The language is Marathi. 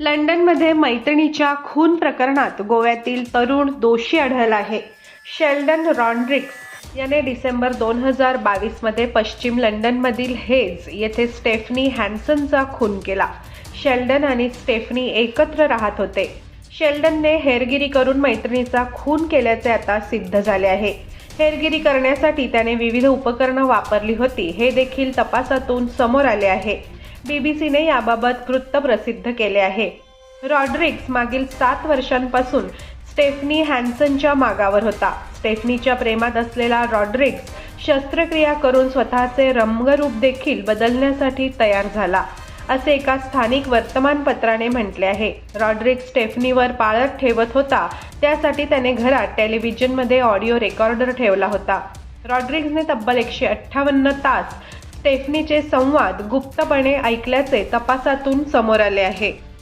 लंडनमध्ये मैत्रिणीच्या खून प्रकरणात गोव्यातील तरुण दोषी आढळला आहे. शेल्डन रॉन्ड्रिक्स याने डिसेंबर दोन हजार बावीसमध्ये पश्चिम लंडनमधील हेज येथे स्टेफनी हॅन्सनचा खून केला. शेल्डन आणि स्टेफनी एकत्र राहत होते. शेल्डनने हेरगिरी करून मैत्रिणीचा खून केल्याचे आता सिद्ध झाले आहे. हेरगिरी करण्यासाठी त्याने विविध उपकरणं वापरली होती. हे देखील तपासातून समोर आले आहे. बीबीसीने याबाबत वृत्त प्रसिद्ध केले आहे. रॉड्रिक्स मागील सात वर्षांपासून स्टेफनी हॅन्सनच्या मागावर होता. स्टेफनीच्या प्रेमात असलेला रॉड्रिक्स शस्त्रक्रिया करून स्वतःचे रंगरूप देखील बदलण्यासाठी तयार झाला असे एका स्थानिक वर्तमानपत्राने म्हटले आहे. रॉड्रिक्स स्टेफनीवर पाळत ठेवत होता त्यासाठी त्याने घरात टेलिव्हिजनमध्ये ऑडिओ रेकॉर्डर ठेवला होता. रॉड्रिक्सने तब्बल एकशे अठ्ठावन्न तास स्टेफनीचे संवाद गुप्तपणे ऐकल्याचे तपासातून समोर आले आहे.